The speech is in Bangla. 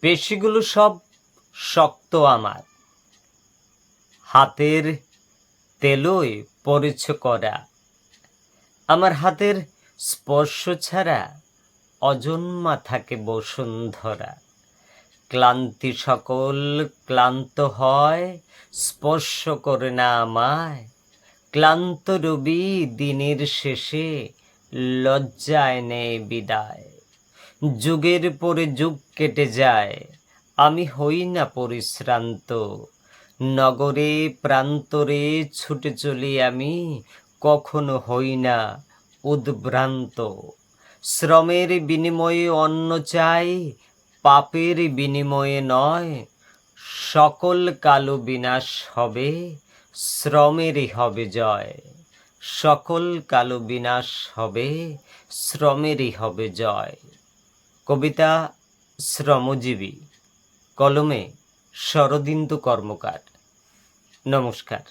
পেশিগুলো সব শক্ত আমার। হাতের তেলোয় পরিচ করা। আমার হাতের স্পর্শ ছাড়া অজন্মা থাকে বসুন্ধরা। ক্লান্তি সকল ক্লান্ত হয়, স্পর্শ করে না আমায়। ক্লান্ত রবি দিনের শেষে লজ্জায় নেই বিদায়। যুগের পরে যুগ কেটে যায়, আমি হই না পরিশ্রান্ত। নগরে, প্রান্তরে ছুটে চলি আমি, কখনো হই না উদ্ভ্রান্ত। শ্রমের বিনিময়ে অন্ন চাই, পাপের বিনিময়ে নয়, সকল কালো বিনাশ হবে, শ্রমেরই হবে জয়। সকল কালো বিনাশ হবে, শ্রমেরই হবে জয়। কবিতা শ্রমজীবী কলমে শরদিন্দু কর্মকার। নমস্কার।